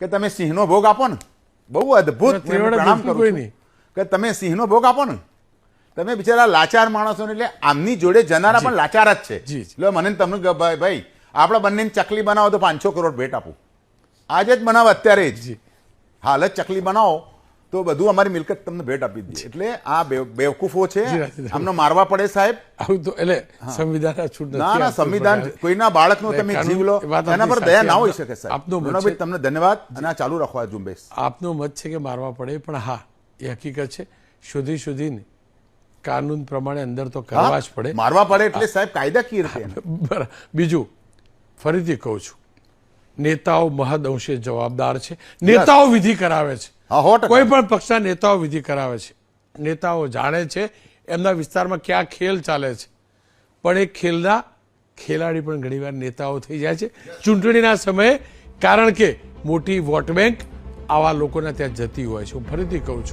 કે તમે સિંહનો ભોગ આપો ને. બહુ અદભુત પ્રણામ કરું. કે તમે સિંહનો ભોગ આપો ને. તમે બિચારા લાચાર માણસો એટલે આમની જોડે જનારા પણ લાચાર જ છે. એટલે મને તમને ભાઈ આપણે બંને ચકલી બનાવો તો પાંચસો કરોડ ભેટ આપું. આજે જ બનાવો અત્યારે જ. જી. હાલ જ ચકલી બનાવો. તો બધું અમારી મિલકત તમને ભેટ આપી દીધી એટલે આ બેવ- બેવકૂફો છે આમને મારવા પડે સાહેબ. આવું તો એટલે સંવિધાન છૂટ ના ના સંવિધાન કોઈના બાળકનો તમે જીવ લો એના પર દયા ના હોઈ શકે સાહેબ. આપનો મત તમને ધન્યવાદ અને આ ચાલુ રાખવા ઝુંબેશ. આપનો મત છે કે મારવા પડે પણ હા એ હકીકત છે. શોધી શોધીને કાનૂન પ્રમાણે અંદર તો કરવા જ પડે. મારવા પડે એટલે સાહેબ કાયદાકીય રીતે બીજું ફરીથી કહું છું નેતાઓ મહદ અંશે જવાબદાર છે. નેતાઓ વિધિ કરાવે છે. કોઈ પણ પક્ષના નેતાઓ વિધિ કરાવે છે. નેતાઓ જાણે છે, એમના વિસ્તારમાં ક્યાં ખેલ ચાલે છે. પણ એ ખેલના ખેલાડી પણ ઘણીવાર નેતાઓ થઈ જાય છે. ચૂંટણીના સમયે, કારણ કે મોટી વોટ બેંક આવા લોકોના ત્યાં જતી હોય છે. હું ફરીથી કહું છું